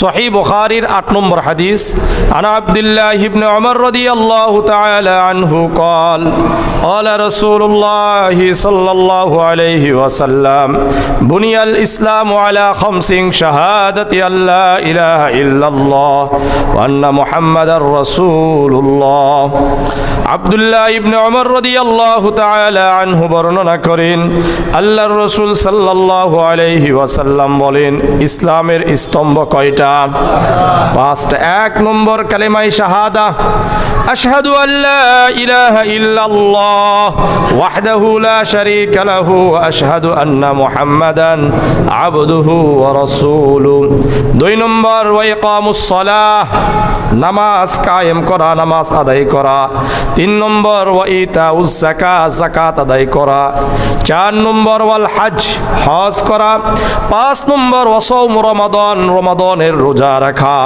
সহি বুখারীর আট নম্বর হাদিস عن عبد الله بن عمر رضي الله تعالى عنه قال قال رسول الله صلى الله عليه وسلم بني الإسلام على خمس شهادة أن لا إله إلا الله وأن محمد رسول الله আবদুল্লাহ ইবনে ওমর রাদিয়াল্লাহু তাআলা আনহু বর্ণনা করেন আল্লাহর রাসূল সাল্লাল্লাহু আলাইহি ওয়াসাল্লাম বলেন ইসলামের স্তম্ভ কয়টা পাঁচটা এক নম্বর কালেমাই শাহাদা। আশহাদু আল্লা ইলাহা ইল্লাল্লাহ ওয়াহদাহু লা শারীকা লাহু ওয়া আশহাদু আন্না মুহাম্মাদান আবদুহু ওয়া রাসূলুহু। দুই নম্বর, ওয়া ইকামুস সালাহ, নামাজ কায়েম করা, নামাজ আদায় করা। তিন নম্বর ওয়াইতা ইতাউজ যাকাত যাকাত আদায় করা। চার নম্বর, ওয়াল হজ হজ করা। পাঁচ নম্বর ওয়াসৌম রমাদান, রমাদানের রোজা রাখা।